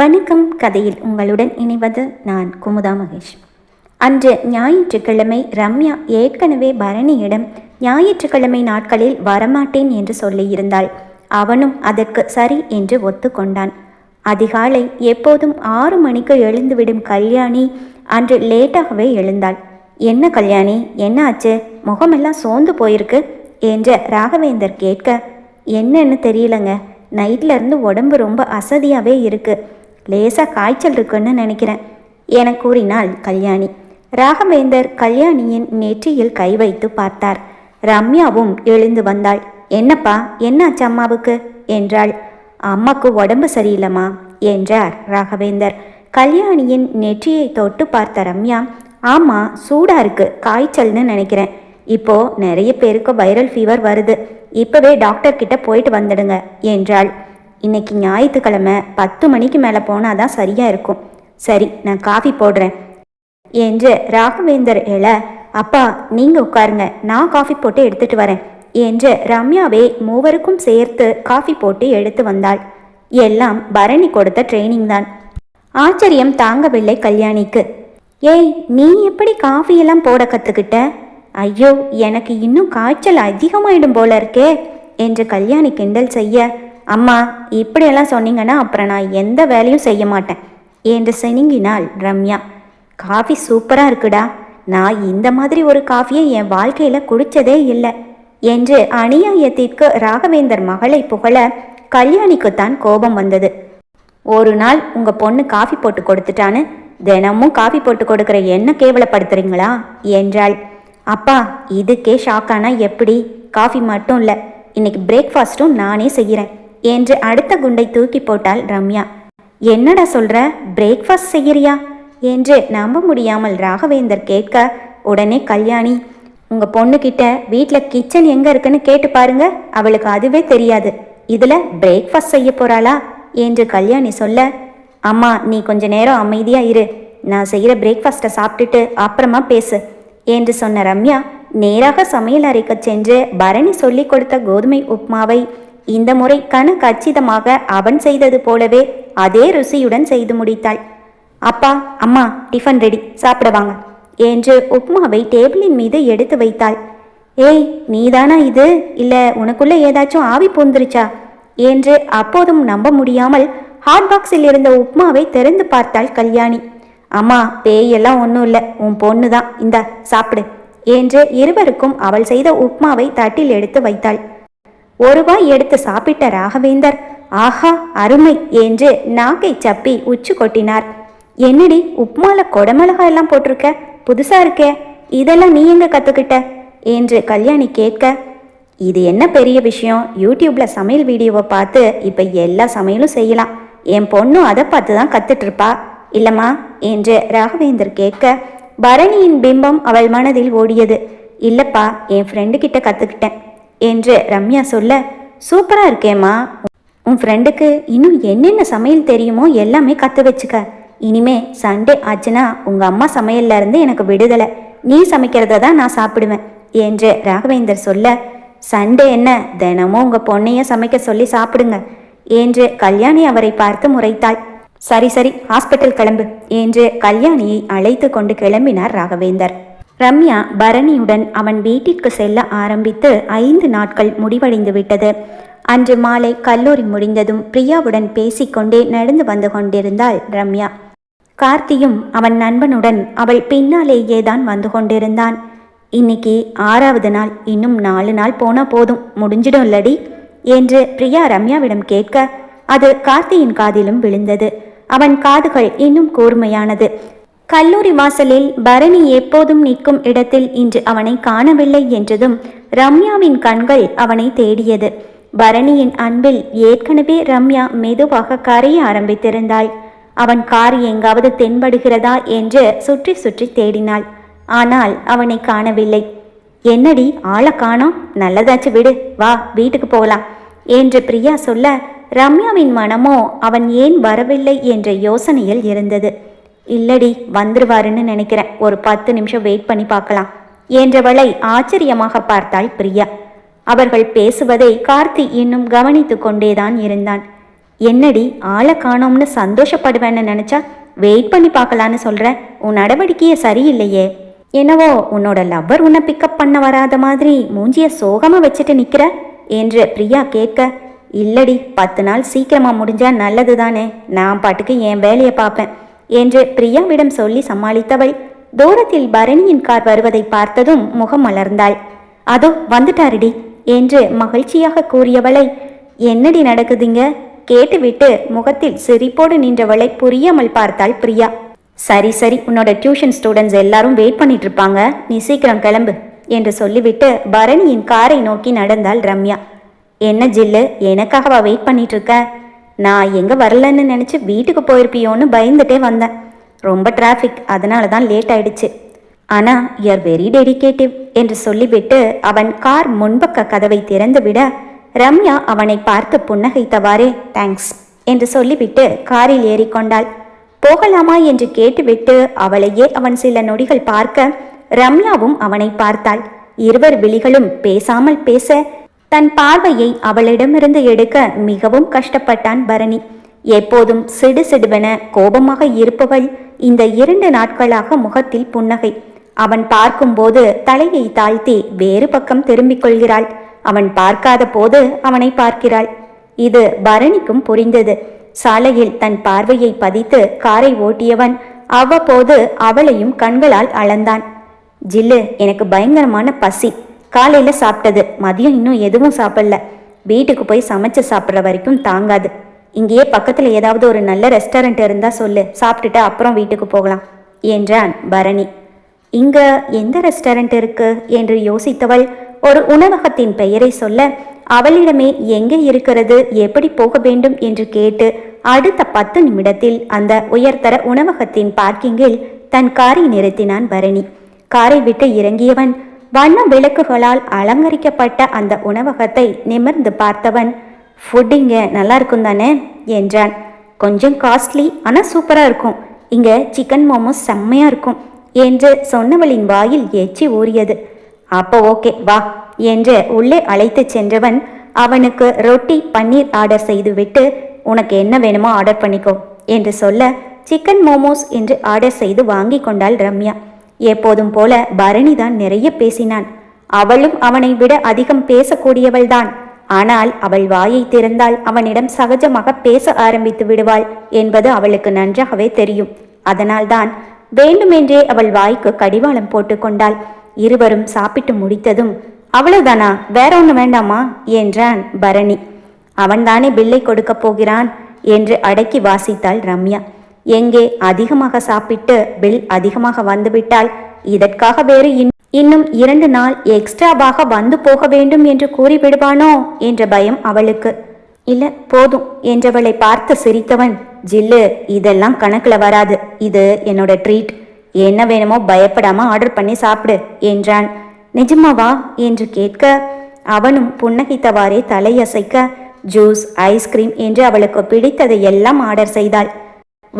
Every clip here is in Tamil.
வணக்கம். கதையில் உங்களுடன் இணைவது நான் குமுதா மகேஷ். அன்று ஞாயிற்றுக்கிழமை ரம்யா ஏற்கனவே பரணியிடம் ஞாயிற்றுக்கிழமை நாட்களில் வரமாட்டேன் என்று சொல்லியிருந்தாள். அவனும் அதற்கு சரி என்று ஒத்துக்கொண்டான். அதிகாலை எப்போதும் ஆறு மணிக்கு எழுந்துவிடும் கல்யாணி அன்று லேட்டாகவே எழுந்தாள். என்ன கல்யாணி? என்ன ஆச்சு? முகமெல்லாம் சோர்ந்து போயிருக்கு என்று ராகவேந்தர் கேட்க என்னன்னு தெரியலங்க. நைட்லேருந்து உடம்பு ரொம்ப அசதியாகவே இருக்குது லேசாக காய்ச்சல் இருக்குன்னு நினைக்கிறேன் என கூறினாள் கல்யாணி. ராகவேந்தர் கல்யாணியின் நெற்றியில் கை வைத்து பார்த்தார். ரம்யாவும் எழுந்து வந்தாள். என்னப்பா என்னாச்சு அம்மாவுக்கு? என்றாள். அம்மாக்கு உடம்பு சரியில்லைம்மா என்றார் ராகவேந்தர். கல்யாணியின் நெற்றியை தொட்டு பார்த்த ரம்யா ஆமாம் சூடாக இருக்கு காய்ச்சல்னு நினைக்கிறேன். இப்போ நிறைய பேருக்கு வைரல் ஃபீவர் வருது. இப்போவே டாக்டர் கிட்ட போயிட்டு வந்துடுங்க என்றாள். இன்னைக்கு ஞாயிற்றுக்கிழமை பத்து மணிக்கு மேலே போனால் தான் சரியாக இருக்கும். சரி நான் காஃபி போடுறேன். என்று ராகவேந்தர் எழ அப்பா நீங்கள் உட்காருங்க. நான் காஃபி போட்டு எடுத்துட்டு வரேன். என்று ரம்யாவே மூவருக்கும் சேர்த்து காஃபி போட்டு எடுத்து வந்தாள். எல்லாம் பரணி கொடுத்த ட்ரைனிங் தான். ஆச்சரியம் தாங்கவில்லை கல்யாணிக்கு. ஏய் நீ எப்படி காஃபியெல்லாம் போட கற்றுக்கிட்ட ஐயோ எனக்கு இன்னும் காய்ச்சல் அதிகமாயிடும் போல இருக்கே. என்று கல்யாணி கிண்டல் செய்ய அம்மா இப்படியெல்லாம் சொன்னீங்கன்னா அப்புறம் நான் எந்த வேலையும் செய்ய மாட்டேன் என்று சினுங்கினாள் ரம்யா. காஃபி சூப்பராக இருக்குடா. நான் இந்த மாதிரி ஒரு காஃபியை என் வாழ்க்கையில் குடித்ததே இல்லை என்று அநியாயத்திற்கு ராகவேந்தர் மகளை புகழ கல்யாணிக்குத்தான் கோபம் வந்தது. ஒரு நாள் உங்கள் பொண்ணு காஃபி போட்டு கொடுத்துட்டான்னு தினமும் காஃபி போட்டு கொடுக்குற என்ன கேவலப்படுத்துறீங்களா என்றாள். அப்பா இதுக்கே ஷாக்கானா எப்படி? காஃபி மட்டும் இல்லை இன்னைக்கு பிரேக்ஃபாஸ்ட்டும் நானே செய்கிறேன் என்று அடுத்த குண்டை தூக்கி போட்டாள் ரம்யா. என்னடா சொல்ற? பிரேக்ஃபாஸ்ட் செய்யறியா? என்று நம்ப முடியாமல் ராகவேந்தர் கேட்க உடனே கல்யாணி உங்க பொண்ணுகிட்ட வீட்டில் கிச்சன் எங்க இருக்குன்னு கேட்டு பாருங்க. அவளுக்கு அதுவே தெரியாது. இதுல பிரேக்ஃபாஸ்ட் செய்ய போறாளா? என்று கல்யாணி சொல்ல அம்மா நீ கொஞ்ச நேரம் அமைதியா இரு. நான் செய்கிற பிரேக்ஃபாஸ்ட்டை சாப்பிட்டுட்டு அப்புறமா பேசு. என்று சொன்ன ரம்யா நேராக சமையல் அறைக்கு சென்று பரணி சொல்லி கொடுத்த கோதுமை உப்மாவை இந்த முறை கன கச்சிதமாக அவன் செய்தது போலவே அதே ருசியுடன் செய்து முடித்தாள். அப்பா அம்மா டிஃபன் ரெடி சாப்பிட வாங்க என்று உப்மாவை டேபிளின் மீது எடுத்து வைத்தாள். ஏய் நீதானா இது? இல்லை உனக்குள்ள ஏதாச்சும் ஆவி பூந்துருச்சா? என்று அப்போதும் நம்ப முடியாமல் ஹாட் பாக்ஸில் இருந்த உப்மாவை திறந்து பார்த்தாள் கல்யாணி. அம்மா பேயெல்லாம் ஒன்றும் இல்லை உன் பொண்ணு தான் இந்தா சாப்பிடு என்று இருவருக்கும் அவள் செய்த உப்மாவை தட்டில் எடுத்து வைத்தாள். ஒருவாய் எடுத்து சாப்பிட்ட ராகவேந்தர் ஆஹா அருமை என்று நாக்கை சப்பி உச்சு கொட்டினார். என்னடி உப்மால கொடமிளகா எல்லாம் போட்டிருக்க? புதுசா இருக்கே. இதெல்லாம் நீ எங்க கத்துக்கிட்ட? என்று கல்யாணி கேட்க இது என்ன பெரிய விஷயம்? யூடியூப்ல சமையல் வீடியோவை பார்த்து இப்ப எல்லா சமையலும் செய்யலாம். என் பொண்ணும் அதை பார்த்து தான் கத்துட்டு இருப்பா இல்லம்மா? என்று ராகவேந்தர் கேட்க பரணியின் பிம்பம் அவள் மனதில் ஓடியது. இல்லப்பா என் ஃப்ரெண்டு கிட்ட கத்துக்கிட்டேன். என்று ரம்யா சொல்ல சூப்பராக இருக்கேம்மா. உன் ஃப்ரெண்டுக்கு இன்னும் என்னென்ன சமையல் தெரியுமோ எல்லாமே கற்று வச்சுக்க. இனிமே சண்டே ஆச்சுன்னா உங்கள் அம்மா சமையல்ல இருந்து எனக்கு விடுதலை. நீ சமைக்கிறத தான் நான் சாப்பிடுவேன் என்று ராகவேந்தர் சொல்ல சண்டே என்ன? தினமும் உங்கள் பொண்ணைய சமைக்க சொல்லி சாப்பிடுங்க என்று கல்யாணி அவரை பார்த்து முறைத்தாள் சரி சரி ஹாஸ்பிட்டல் கிளம்பு என்று கல்யாணியை அழைத்து கொண்டு கிளம்பினார் ராகவேந்தர். ரம்யா பரணியுடன் அவன் வீட்டிற்கு செல்ல ஆரம்பித்து ஐந்து நாட்கள் முடிவடைந்து விட்டது. அன்று மாலை கல்லூரி முடிந்ததும் பிரியாவுடன் பேசிக்கொண்டே நடந்து வந்து கொண்டிருந்தாள் ரம்யா. கார்த்தியும் அவன் நண்பனுடன் அவள் பின்னாலேயே தான் வந்து கொண்டிருந்தான். இன்னைக்கு ஆறாவது நாள் இன்னும் நாலு நாள் போனா போதும் முடிஞ்சிடும் இல்லடி என்று பிரியா ரம்யாவிடம் கேட்க அது கார்த்தியின் காதிலும் விழுந்தது. அவன் காதுகள் இன்னும் கூர்மையானது. கல்லூரி வாசலில் பரணி எப்போதும் நிற்கும் இடத்தில் இன்று அவனை காணவில்லை என்றதும் ரம்யாவின் கண்கள் அவனை தேடியது. பரணியின் அன்பில் ஏற்கனவே ரம்யா மெதுவாக கரைய ஆரம்பித்திருந்தாள். அவன் கார் எங்காவது தென்படுகிறதா என்று சுற்றி சுற்றி தேடினாள். ஆனால் அவனை காணவில்லை. என்னடி ஆளை காணோம்? நல்லதாச்சு விடு. வா வீட்டுக்கு போகலாம் என்று பிரியா சொல்ல ரம்யாவின் மனமோ அவன் ஏன் வரவில்லை என்ற யோசனையில் இருந்தது. இல்லடி வந்துருவாருன்னு நினைக்கிறேன். ஒரு பத்து நிமிஷம் வெயிட் பண்ணி பார்க்கலாம். என்றவளை ஆச்சரியமாக பார்த்தாள் பிரியா. அவர்கள் பேசுவதை கார்த்தி இன்னும் கவனித்து கொண்டேதான் இருந்தான். என்னடி ஆளை காணோம்னு சந்தோஷப்படுவேன்னு நினச்சா வெயிட் பண்ணி பார்க்கலான்னு சொல்ற? உன் நடவடிக்கையே சரியில்லையே. என்னவோ உன்னோட லவ்வர் உன்னை பிக்கப் பண்ண வராத மாதிரி மூஞ்சிய சோகமாக வச்சுட்டு நிற்கிற என்று பிரியா கேட்க இல்லடி பத்து நாள் சீக்கிரமா முடிஞ்சா நல்லது தானே நான் பாட்டுக்கு என் வேலையை பார்ப்பேன். என்று பிரியாவிடம் சொல்லி சமாளித்தவள். தூரத்தில் பரணியின் கார் வருவதை பார்த்ததும் முகம் மலர்ந்தாள். அதோ வந்துட்டாருடி என்று மகிழ்ச்சியாக கூறியவளை என்னடி நடக்குதுங்க? கேட்டுவிட்டு முகத்தில் சிரிப்போடு நின்றவளை புரியாமல் பார்த்தாள் பிரியா. சரி சரி உன்னோட டியூஷன் ஸ்டூடெண்ட்ஸ் எல்லாரும் வெயிட் பண்ணிட்டு இருப்பாங்க நீ சீக்கிரம் கிளம்பு என்று சொல்லிவிட்டு பரணியின் காரை நோக்கி நடந்தாள் ரம்யா. என்ன ஜில்லு எனக்காகவா வெயிட் பண்ணிட்டு இருக்க நான் எங்கே வரலன்னு நினச்சி வீட்டுக்கு போயிருப்பியோன்னு பயந்துட்டே வந்தேன். ரொம்ப டிராஃபிக் அதனால தான் லேட் ஆயிடுச்சு. ஆனால் யூஆர் வெரி டெடிகேட்டிவ் என்று சொல்லிவிட்டு அவன் கார் முன்பக்க கதவை திறந்து விட ரம்யா அவனை பார்த்து புன்னகைத்தவாறே தேங்க்ஸ் என்று சொல்லிவிட்டு காரில் ஏறிக்கொண்டாள். போகலாமா? என்று கேட்டுவிட்டு அவளையே அவன் சில நொடிகள் பார்க்க ரம்யாவும் அவனை பார்த்தாள். இருவர் விழிகளும் பேசாமல் பேச தன் பார்வையை அவளிடமிருந்து எடுக்க மிகவும் கஷ்டப்பட்டான் பரணி. எப்போதும் சிடு சிடுவென கோபமாக இருப்பவள் இந்த இரண்டு நாட்களாக முகத்தில் புன்னகை. அவன் பார்க்கும்போது தலையை தாழ்த்தி வேறு பக்கம் திரும்பிக் கொள்கிறாள். அவன் பார்க்காத போது அவனை பார்க்கிறாள். இது பரணிக்கும் புரிந்தது. சாலையில் தன் பார்வையை பதித்து காரை ஓட்டியவன் அவ்வப்போது அவளையும் கண்களால் அளந்தான். ஜில்லு எனக்கு பயங்கரமான பசி. காலையில் சாப்பிட்டது. மதியம் இன்னும் எதுவும் சாப்பிடல. வீட்டுக்கு போய் சமைச்சு சாப்பிட்ற வரைக்கும் தாங்காது. இங்கேயே பக்கத்தில் ஏதாவது ஒரு நல்ல ரெஸ்டாரண்ட் இருந்தால் சொல்லு. சாப்பிட்டுட்டு அப்புறம் வீட்டுக்கு போகலாம் என்றான் பரணி. இங்க எந்த ரெஸ்டாரண்ட் இருக்கு? என்று யோசித்தவள் ஒரு உணவகத்தின் பெயரை சொல்ல அவளிடமே எங்கே இருக்கிறது? எப்படி போக வேண்டும்? என்று கேட்டு அடுத்த பத்து நிமிடத்தில் அந்த உயர்தர உணவகத்தின் பார்க்கிங்கில் தன் காரை நிறுத்தினான் பரணி. காரை விட்டு இறங்கியவன் வண்ண விளக்குகளால் அலங்கரிக்கப்பட்ட அந்த உணவகத்தை நிமிர்ந்து பார்த்தவன் ஃபுட் இங்க நல்லா இருக்கும் தானே? என்றான். கொஞ்சம் காஸ்ட்லி ஆனால் சூப்பராக இருக்கும். இங்கே சிக்கன் மோமோஸ் செம்மையாக இருக்கும் என்று சொன்னவளின் வாயில் எச்சி ஊறியது. அப்போ ஓகே வா என்று உள்ளே அழைத்துச் சென்றவன் அவனுக்கு ரொட்டி பன்னீர் ஆர்டர் செய்துவிட்டு உனக்கு என்ன வேணுமோ ஆர்டர் பண்ணிக்கோ என்று சொல்ல சிக்கன் மோமோஸ் என்று ஆர்டர் செய்து வாங்கி கொண்டாள் ரம்யா. எப்போதும் போல பரணி தான் நிறைய பேசினான். அவளும் அவனை விட அதிகம் பேசக்கூடியவள்தான். ஆனால் அவள் வாயை திறந்தால் அவனிடம் சகஜமாக பேச ஆரம்பித்து விடுவாள் என்பது அவளுக்கு நன்றாகவே தெரியும். அதனால்தான் வேண்டுமென்றே அவள் வாய்க்கு கடிவாளம் போட்டுக்கொண்டாள் இருவரும் சாப்பிட்டு முடித்ததும் அவ்வளவுதானா? வேற ஒன்று வேண்டாமா? என்றான் பரணி. அவன்தானே பில்லை கொடுக்கப் போகிறான் என்று அடக்கி வாசித்தாள் ரம்யா. எங்கே அதிகமாக சாப்பிட்டு பில் அதிகமாக வந்துவிட்டால் இதற்காக வேறு இன் இன்னும் இரண்டு நாள் எக்ஸ்ட்ராவாக வந்து போக வேண்டும் என்று கூறிவிடுவானோ என்ற பயம் அவளுக்கு. இல்ல போதும் என்றவளை பார்த்து சிரித்தவன் ஜில்லு இதெல்லாம் கணக்குல வராது. இது என்னோட ட்ரீட் என்ன வேணுமோ பயப்படாம ஆர்டர் பண்ணி சாப்பிடு என்றான். நிஜமாவா? என்று கேட்க அவனும் புன்னகைத்தவாறே தலையசைக்க ஜூஸ் ஐஸ்கிரீம் என்று அவளுக்கு பிடித்ததை எல்லாம் ஆர்டர் செய்தாள்.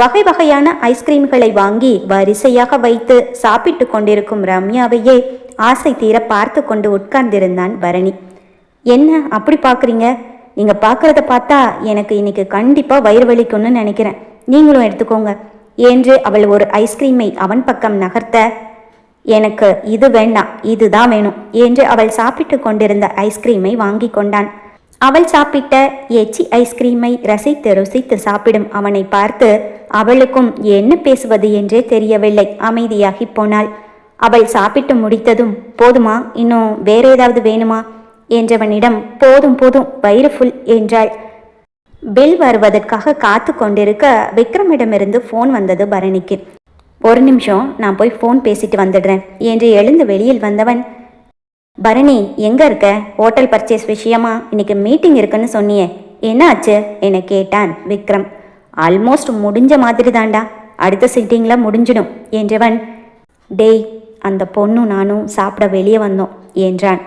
வகை வகையான ஐஸ்கிரீம்களை வாங்கி வரிசையாக வைத்து சாப்பிட்டு கொண்டிருக்கும் ரம்யாவையே ஆசை தீர பார்த்து கொண்டு உட்கார்ந்திருந்தான் பரணி. என்ன? அப்படி பார்க்குறீங்க? நீங்கள் பார்க்கறத பார்த்தா எனக்கு இன்னைக்கு கண்டிப்பாக வயிறு வலிக்கும்னு நினைக்கிறேன். நீங்களும் எடுத்துக்கோங்க என்று அவள் ஒரு ஐஸ்கிரீமை அவன் பக்கம் நகர்த்த எனக்கு இது வேண்டாம் இதுதான் வேணும் என்று அவள் சாப்பிட்டு கொண்டிருந்த ஐஸ்கிரீமை வாங்கி கொண்டான். அவள் சாப்பிட்ட எச்சி ஐஸ்கிரீமை ரசித்து ருசித்து சாப்பிடும் அவனை பார்த்து அவளுக்கும் என்ன பேசுவது என்றே தெரியவில்லை. அமைதியாகி போனாள். அவள் சாப்பிட்டு முடித்ததும் போதுமா இன்னும் வேற ஏதாவது வேணுமா? என்றவனிடம் போதும் போதும் வயிறு ஃபுல் என்றாள். பில் வருவதற்காக காத்து கொண்டிருக்க விக்ரமிடமிருந்து ஃபோன் வந்தது பரணிக்கு. ஒரு நிமிஷம் நான் போய் ஃபோன் பேசிட்டு வந்துடுறேன் என்று எழுந்து வெளியில் வந்தவன். பரணி எங்க இருக்க? ஹோட்டல் பர்ச்சேஸ் விஷயமா? இன்னைக்கு மீட்டிங் இருக்குன்னு சொன்னியே. என்ன ஆச்சு? என கேட்டான் விக்ரம். ஆல்மோஸ்ட் முடிஞ்ச மாதிரி தாண்டா. அடுத்த சிட்டிங்கில் முடிஞ்சிடும் என்றவன் டேய் அந்த பொண்ணும் நானும் சாப்பிட வெளியே வந்தோம் என்றான்.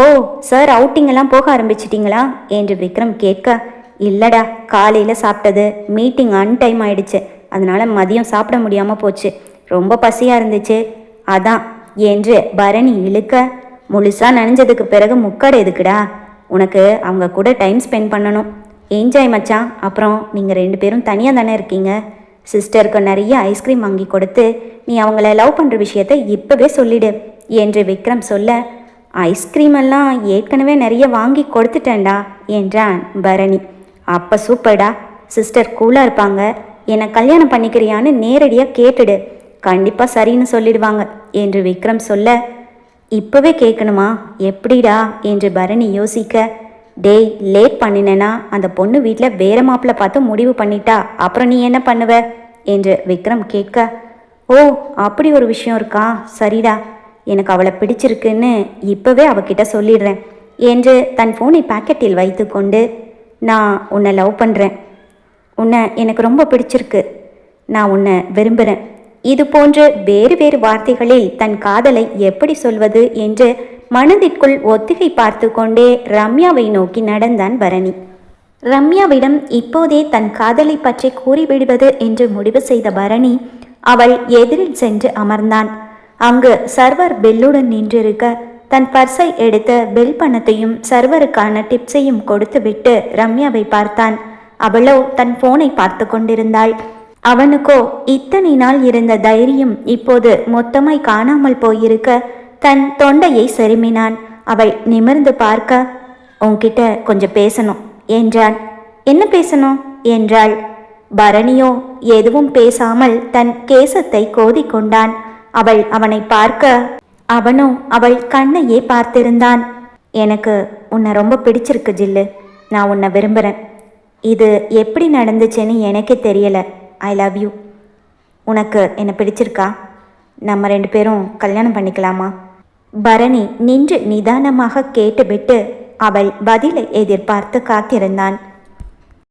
ஓ சார் அவுட்டிங்கெல்லாம் போக ஆரம்பிச்சிட்டிங்களா? என்று விக்ரம் கேட்க இல்லடா காலையில் சாப்பிட்டது மீட்டிங் அன்டைம் ஆயிடுச்சு. அதனால மதியம் சாப்பிட முடியாமல் போச்சு. ரொம்ப பசியாக இருந்துச்சு. அதான் என்று பரணி இழுக்க முழுசாக நனைஞ்சதுக்கு பிறகு முக்காடு எதுக்குடா? உனக்கு அவங்க கூட டைம் ஸ்பெண்ட் பண்ணணும். என்ஜாய் மச்சான். அப்புறம் நீங்கள் ரெண்டு பேரும் தனியாக தானே இருக்கீங்க? சிஸ்டருக்கு நிறைய ஐஸ்கிரீம் வாங்கி கொடுத்து நீ அவங்கள லவ் பண்ணுற விஷயத்த இப்போவே சொல்லிடு என்று விக்ரம் சொல்ல ஐஸ்கிரீம் எல்லாம் ஏற்கனவே நிறைய வாங்கி கொடுத்துட்டேன்டா என்றான் பரணி. அப்போ சூப்பர்டா சிஸ்டர் கூலாக இருப்பாங்க. என்னை கல்யாணம் பண்ணிக்கிறியான்னு நேரடியாக கேட்டுடு. கண்டிப்பாக சரின்னு சொல்லிடுவாங்க என்று விக்ரம் சொல்ல இப்போவே கேட்கணுமா? எப்படிடா? என்று பரணி யோசிக்க டேய் லேட் பண்ணினேன்னா அந்த பொண்ணு வீட்டில் வேற மாப்பிள்ளை பார்த்து முடிவு பண்ணிட்டா. அப்புறம் நீ என்ன பண்ணுவ? என்று விக்ரம் கேட்க ஓ அப்படி ஒரு விஷயம் இருக்கா? சரிடா. எனக்கு அவளை பிடிச்சிருக்குன்னு இப்போவே அவகிட்ட சொல்லிடுறேன். என்று தன் ஃபோனை பாக்கெட்டில் வைத்துக்கொண்டு நான் உன்னை லவ் பண்ணுறேன் உன்னை எனக்கு ரொம்ப பிடிச்சிருக்கு. நான் உன்னை விரும்புகிறேன் இது போன்று வேறு வேறு வார்த்தைகளில் தன் காதலை எப்படி சொல்வது என்று மனதிற்குள் ஒத்திகை பார்த்து கொண்டே ரம்யாவை நோக்கி நடந்தான் பரணி. ரம்யாவிடம் இப்போதே தன் காதலை பற்றி கூறிவிடுவது என்று முடிவு செய்த பரணி அவள் எதிரில் சென்று அமர்ந்தான். அங்கு சர்வர் பெல்லுடன் நின்றிருக்க தன் பர்ஸை எடுத்து பெல் பணத்தையும் சர்வருக்கான டிப்ஸையும் கொடுத்துவிட்டு ரம்யாவை பார்த்தான். அவளோ தன் போனை பார்த்து கொண்டிருந்தாள். அவனுக்கோ இத்தனை நாள் இருந்த தைரியம் இப்போது மொத்தமாய் காணாமல் போயிருக்க தன் தொண்டையை செருமினான். அவள் நிமிர்ந்து பார்க்க உன்கிட்ட கொஞ்சம் பேசணும் என்றான் என்ன பேசணும்? என்றாள். பரணியோ எதுவும் பேசாமல் தன் கேசத்தை கோதிக்கொண்டான். அவள் அவனை பார்க்க அவனோ அவள் கண்ணையே பார்த்திருந்தான். எனக்கு உன்னை ரொம்ப பிடிச்சிருக்கு ஜில்லு. நான் உன்னை விரும்புகிறேன் இது எப்படி நடந்துச்சுன்னு எனக்கே தெரியல. ஐ லவ் யூ உனக்கு என்னை பிடிச்சிருக்கா? நம்ம ரெண்டு பேரும் கல்யாணம் பண்ணிக்கலாமா? பரணி நின்று நிதானமாக கேட்டுவிட்டு அவள் பதிலை எதிர்பார்த்து காத்திருந்தான்.